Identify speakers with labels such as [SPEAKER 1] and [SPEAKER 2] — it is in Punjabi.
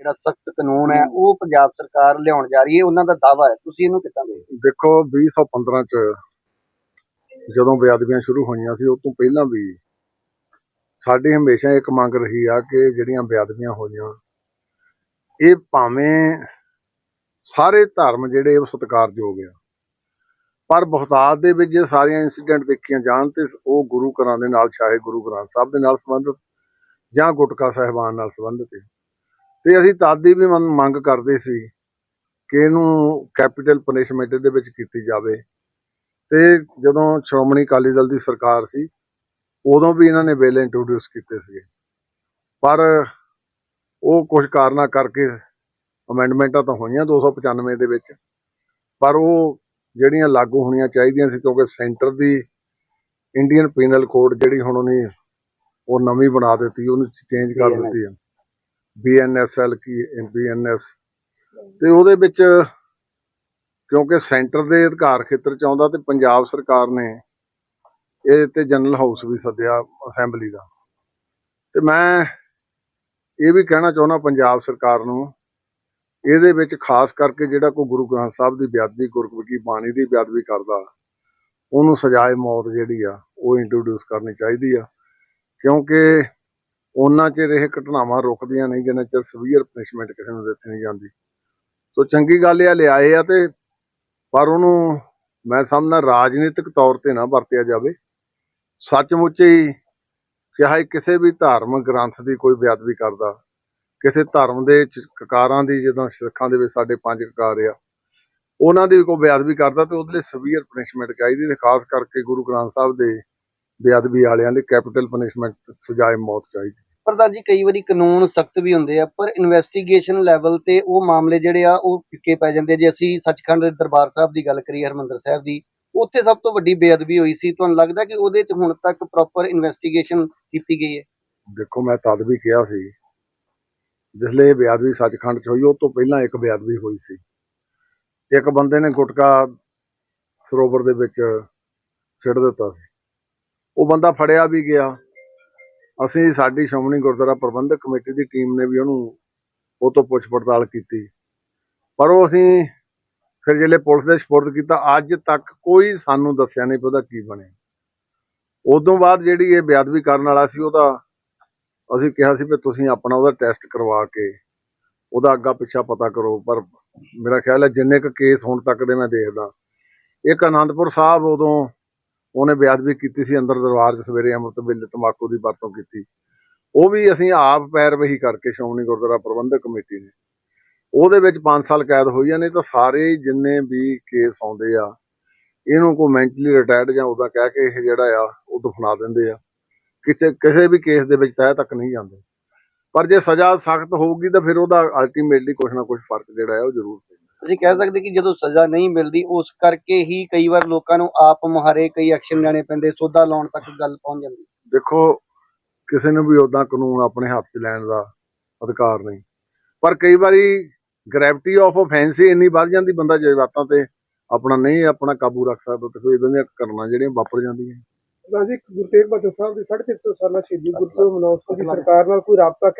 [SPEAKER 1] ਜਿਹੜਾ ਸਖਤ ਕਾਨੂੰਨ ਹੈ, ਉਹ ਪੰਜਾਬ ਸਰਕਾਰ ਲਿਆਉਣ ਜਾ ਰਹੀ ਹੈ, ਉਹਨਾਂ ਦਾ ਦਾਵਾ ਹੈ ਤੁਸੀਂ ਇਹਨੂੰ ਕਿੱਦਾਂ ਦੇਖਦੇ ਹੋ?
[SPEAKER 2] ਦੇਖੋ 2015 ਚ ਜਦੋਂ ਬੇਅਦਬੀਆਂ ਸ਼ੁਰੂ ਹੋਈਆਂ ਸੀ ਉਸ ਤੋਂ ਪਹਿਲਾਂ ਵੀ ਸਾਡੀ ਹਮੇਸ਼ਾ ਇੱਕ ਮੰਗ ਰਹੀ ਆ ਕਿ ਜਿਹੜੀਆਂ ਬੇਅਦਬੀਆਂ ਹੋਈਆਂ, ਇਹ ਭਾਵੇਂ ਸਾਰੇ ਧਰਮ ਜਿਹੜੇ ਉਹ ਸਤਿਕਾਰਯੋਗ ਆ, ਪਰ ਬਹੁਤਾਤ ਦੇ ਵਿੱਚ ਜੇ ਸਾਰੀਆਂ ਇਨਸੀਡੈਂਟ ਦੇਖੀਆਂ ਜਾਣ ਤੇ ਉਹ ਗੁਰੂ ਘਰਾਂ ਦੇ ਨਾਲ, ਚਾਹੇ ਗੁਰੂ ਗ੍ਰੰਥ ਸਾਹਿਬ ਦੇ ਨਾਲ ਸੰਬੰਧਿਤ ਜਾਂ ਗੁਟਕਾ ਸਾਹਿਬਾਨ ਨਾਲ ਸੰਬੰਧਿਤ ਹੈ ਤੇ ਅਸੀਂ ਤਦ ਦੀ ਵੀ ਮੰਗ ਕਰਦੇ ਸੀ ਕਿ ਇਹਨੂੰ ਕੈਪੀਟਲ ਪਨਿਸ਼ਮੈਂਟ ਦੇ ਵਿੱਚ ਕੀਤੀ ਜਾਵੇ। ਤੇ ਜਦੋਂ ਸ਼੍ਰੋਮਣੀ ਅਕਾਲੀ ਦਲ ਦੀ ਸਰਕਾਰ ਸੀ ਉਦੋਂ ਵੀ ਇਹਨਾਂ ਨੇ ਬਿੱਲ ਇੰਟਰੋਡਿਊਸ ਕੀਤੇ ਸੀਗੇ। ਪਰ ਉਹ ਕੁਝ ਕਾਰਨਾਂ ਕਰਕੇ ਅਮੈਂਡਮੈਂਟਾਂ ਤਾਂ ਹੋਈਆਂ 295 ਦੇ ਵਿੱਚ ਪਰ ਉਹ ਜਿਹੜੀਆਂ ਲਾਗੂ ਹੋਣੀਆਂ ਚਾਹੀਦੀਆਂ ਸੀ ਕਿਉਂਕਿ ਸੈਂਟਰ ਦੀ ਇੰਡੀਅਨ ਪੀਨਲ ਕੋਡ ਜਿਹੜੀ ਹੁਣ ਉਹਨੇ ਉਹ ਨਵੀਂ ਬਣਾ ਦਿੱਤੀ ਉਹਨੂੰ ਚੇਂਜ ਕਰ ਦਿੱਤੀ ਹੈ। ਬੀਐਨਐਸਐਲ ਕੀ ਬੀਐਨਐਸ ਤੇ ਉਹਦੇ ਵਿੱਚ ਕਿਉਂਕਿ ਸੈਂਟਰ ਦੇ ਅਧਿਕਾਰ ਖੇਤਰ ਚ ਆਉਂਦਾ ਤੇ ਪੰਜਾਬ ਸਰਕਾਰ ਨੇ ਇਹ ਤੇ ਜਨਰਲ ਹਾਊਸ ਵੀ ਸੱਦਿਆ ਅਸੈਂਬਲੀ ਦਾ। ਤੇ ਮੈਂ ਇਹ ਵੀ ਕਹਿਣਾ ਚਾਹੁੰਦਾ ਪੰਜਾਬ ਸਰਕਾਰ ਨੂੰ, ਇਹਦੇ ਵਿੱਚ ਖਾਸ ਕਰਕੇ ਜਿਹੜਾ ਕੋਈ ਗੁਰੂ ਗ੍ਰੰਥ ਸਾਹਿਬ ਦੀ ਬੇਅਦਬੀ, ਗੁਰਮੁਖੀ ਬਾਣੀ ਦੀ ਬੇਅਦਬੀ ਕਰਦਾ, ਉਹਨੂੰ ਸਜ਼ਾਏ ਮੌਤ ਜਿਹੜੀ ਆ, ਉਹ ਇੰਟਰੋਡਿਊਸ ਕਰਨੀ ਚਾਹੀਦੀ ਆ। ਕਿਉਂਕਿ ਉਹਨਾਂ ਚਿਰ ਇਹ ਘਟਨਾਵਾਂ ਰੁਕਦੀਆਂ ਨਹੀਂ ਜਿੰਨਾ ਚਿਰ ਸਵੀਅਰ ਪਨਿਸ਼ਮੈਂਟ ਕਿਸੇ ਨੂੰ ਦਿੱਤੀ ਨਹੀਂ ਜਾਂਦੀ। ਸੋ ਚੰਗੀ ਗੱਲ ਇਹ ਆ, ਲਿਆਏ ਆ ਤੇ ਪਰ ਉਹਨੂੰ ਮੈਂ ਸਮਝਦਾ ਰਾਜਨੀਤਿਕ ਤੌਰ ਤੇ ਨਾ ਵਰਤਿਆ ਜਾਵੇ। ਸੱਚਮੁੱਚ ਹੀ ਚਾਹੇ ਕਿਸੇ ਵੀ ਧਾਰਮਿਕ ਗ੍ਰੰਥ ਦੀ ਕੋਈ ਬੇਅਦਬੀ ਕਰਦਾ। ਕਿਸੇ ਧਰਮ ਦੇ ਕਕਾਰਾਂ ਦੀ, ਜਦੋਂ ਸਿੱਖਾਂ ਦੇ ਵਿੱਚ ਸਾਡੇ ਪੰਜ ਕਕਾਰ ਆ, ਉਹਨਾਂ ਦੀ ਵੀ ਕੋਈ ਬੇਅਦਬੀ ਕਰਦਾ ਤੇ ਉਹਦੇ ਲਈ ਸਵੀਅਰ ਪਨਿਸ਼ਮੈਂਟ ਚਾਹੀਦੀ ਤੇ ਖਾਸ ਕਰਕੇ ਗੁਰੂ ਗ੍ਰੰਥ ਸਾਹਿਬ ਦੇ ਬੇਅਦਬੀ ਵਾਲਿਆਂ ਲਈ ਕੈਪੀਟਲ ਪਨਿਸ਼ਮੈਂਟ ਸਜ਼ਾਏ ਮੌਤ ਚਾਹੀਦੀ।
[SPEAKER 1] ਪ੍ਰਧਾਨ ਜੀ ਕਈ ਵਾਰੀ ਕਾਨੂੰਨ ਸਖਤ ਵੀ ਹੁੰਦੇ ਆ ਪਰ ਇਨਵੈਸਟੀਗੇਸ਼ਨ ਲੈਵਲ ਤੇ ਉਹ ਮਾਮਲੇ ਜਿਹੜੇ ਆ ਉਹ ਫਿੱਕੇ ਪੈ ਜਾਂਦੇ ਜੇ ਅਸੀਂ ਸੱਚਖੰਡ ਦੇ ਦਰਬਾਰ ਸਾਹਿਬ ਦੀ ਗੱਲ ਕਰੀਏ ਹਰਮੰਦਰ ਸਾਹਿਬ ਦੀ ਉੱਥੇ ਸਭ ਤੋਂ ਵੱਡੀ ਬੇਅਦਬੀ ਹੋਈ ਸੀ। ਤੁਹਾਨੂੰ ਲੱਗਦਾ ਕਿ ਉਹਦੇ 'ਚ ਹੁਣ ਤੱਕ ਪ੍ਰੋਪਰ ਇਨਵੈਸਟੀਗੇਸ਼ਨ ਕੀਤੀ ਗਈ ਹੈ?
[SPEAKER 2] ਦੇਖੋ ਮੈਂ ਤਦ ਵੀ ਕਿਹਾ ਸੀ ਜਿਸਲੇ ਬੇਅਦਬੀ ਸੱਚਖੰਡ 'ਚ ਹੋਈ ਉਹ ਤੋਂ ਪਹਿਲਾਂ ਇੱਕ ਬੇਅਦਬੀ ਹੋਈ ਸੀ। ਇੱਕ ਬੰਦੇ ਨੇ ਗੁਟਕਾ ਸਰੋਵਰ ਦੇ ਵਿੱਚ ਸਿੱਟ ਦਿੱਤਾ ਸੀ। ਉਹ ਬੰਦਾ ਫੜਿਆ ਵੀ ਗਿਆ। ਅਸੀਂ ਸਾਡੀ ਸ਼੍ਰੋਮਣੀ ਗੁਰਦੁਆਰਾ ਪ੍ਰਬੰਧਕ ਕਮੇਟੀ ਦੀ ਟੀਮ ਨੇ ਵੀ ਉਹਨੂੰ ਉਹ ਤੋਂ ਪੁੱਛ ਪੜਤਾਲ ਕੀਤੀ। ਪਰ ਉਹ ਅਸੀਂ ਫਿਰ ਜਿਹੜੇ ਪੁਲਿਸ ਦੇ ਸਪੁਰਦ ਕੀਤਾ, ਅੱਜ ਤੱਕ ਕੋਈ ਸਾਨੂੰ ਦੱਸਿਆ ਨਹੀਂ ਵੀ ਉਹਦਾ ਕੀ ਬਣਿਆ ਉਦੋਂ ਬਾਅਦ ਜਿਹੜੀ ਇਹ ਬੇਅਦਬੀ ਕਰਨ ਵਾਲਾ ਸੀ, ਉਹਦਾ ਅਸੀਂ ਕਿਹਾ ਸੀ ਵੀ ਤੁਸੀਂ ਆਪਣਾ ਉਹਦਾ ਟੈਸਟ ਕਰਵਾ ਕੇ ਉਹਦਾ ਅੱਗਾ ਪਿੱਛਾ ਪਤਾ ਕਰੋ। ਪਰ ਮੇਰਾ ਖਿਆਲ ਹੈ ਜਿੰਨੇ ਕੁ ਕੇਸ ਹੁਣ ਤੱਕ ਦੇ ਮੈਂ ਦੇਖਦਾ। ਇੱਕ ਆਨੰਦਪੁਰ ਸਾਹਿਬ ਉਦੋਂ ਉਹਨੇ ਬੇਅਦਬੀ ਕੀਤੀ ਸੀ ਅੰਦਰ ਦਰਬਾਰ 'ਚ ਸਵੇਰੇ ਅੰਮ੍ਰਿਤ ਵੇਲੇ ਤੰਬਾਕੂ ਦੀ ਵਰਤੋਂ ਕੀਤੀ। ਉਹ ਵੀ ਅਸੀਂ ਆਪ ਪੈਰਵਹੀ ਕਰਕੇ ਸ਼੍ਰੋਮਣੀ ਗੁਰਦੁਆਰਾ ਪ੍ਰਬੰਧਕ ਕਮੇਟੀ ਨੇ। ਉਹਦੇ ਵਿੱਚ 5 ਸਾਲ ਕੈਦ ਹੋਈਆਂ ਨੇ ਤਾਂ ਸਾਰੇ ਜਿੰਨੇ ਵੀ ਕੇਸ ਆਉਂਦੇ ਆ, ਇਹਨੂੰ ਕੋਈ ਮੈਂਟਲੀ ਰਿਟਾਇਰਡ ਜਾਂ ਉਹਦਾ ਕਹਿ ਕੇ ਇਹ ਜਿਹੜਾ ਆ, ਉਹ ਦਫਨਾ ਦਿੰਦੇ ਆ। ਕਿਤੇ, ਕਿਸੇ ਵੀ ਕੇਸ ਦੇ ਵਿੱਚ ਤਹਿ ਤੱਕ ਨਹੀਂ ਜਾਂਦੇ। ਪਰ ਜੇ ਸਜ਼ਾ ਸਖਤ ਹੋਊਗੀ ਤਾਂ ਫਿਰ ਉਹਦਾ ਅਲਟੀਮੇਟਲੀ ਕੁਝ ਨਾ ਕੁਝ ਫ਼ਰਕ ਜਿਹੜਾ ਹੈ ਉਹ ਜ਼ਰੂਰ
[SPEAKER 1] ਤੁਸੀਂ ਕਹਿ ਸਕਦੇ ਕਿ ਜਦੋਂ ਸਜ਼ਾ ਨਹੀਂ ਮਿਲਦੀ ਉਸ ਕਰਕੇ ਹੀ ਕਈ ਵਾਰ ਲੋਕਾਂ ਨੂੰ ਆਪ ਮੁਹਾਰੇ ਕਈ ਐਕਸ਼ਨ ਲੈਣੇ ਪੈਂਦੇ ਸੋਧਾ ਲਾਉਣ ਤੱਕ ਗੱਲ ਪਹੁੰਚ ਜਾਂਦੀ।
[SPEAKER 2] ਦੇਖੋ ਕਿਸੇ ਨੂੰ ਵੀ ਉਦਾਂ ਕਾਨੂੰਨ ਆਪਣੇ ਹੱਥ 'ਚ ਲੈਣ ਦਾ ਅਧਿਕਾਰ ਨਹੀਂ। ਪਰ ਕਈ ਵਾਰੀ ਗ੍ਰੈਵਿਟੀ ਆਫ ਆਫੈਂਸ ਹੀ ਇੰਨੀ ਵੱਧ ਜਾਂਦੀ ਬੰਦਾ ਜਜ਼ਬਾਤਾਂ ਤੇ ਆਪਣਾ ਨਹੀਂ ਆਪਣਾ ਕਾਬੂ ਰੱਖ ਸਕਦਾ ਤੇ ਫਿਰ ਇਦਾਂ ਦੀਆਂ ਕਰਨਾ ਜਿਹੜੀਆਂ ਵਾਪਰ ਜਾਂਦੀਆਂ।
[SPEAKER 3] ਰਾਜੀ ਗੁਰੂ ਤੇਗ ਬਹਾਦਰ ਸਾਹਿਬ ਦੀ 350 ਸਾਲਾ ਸ਼ਹੀਦੀ ਗੁਰਪੁਰਬ ਮਨਾਉਣ ਦੀ ਸਰਕਾਰ ਨਾਲ ਕੋਈ ਰਾਬਤਾ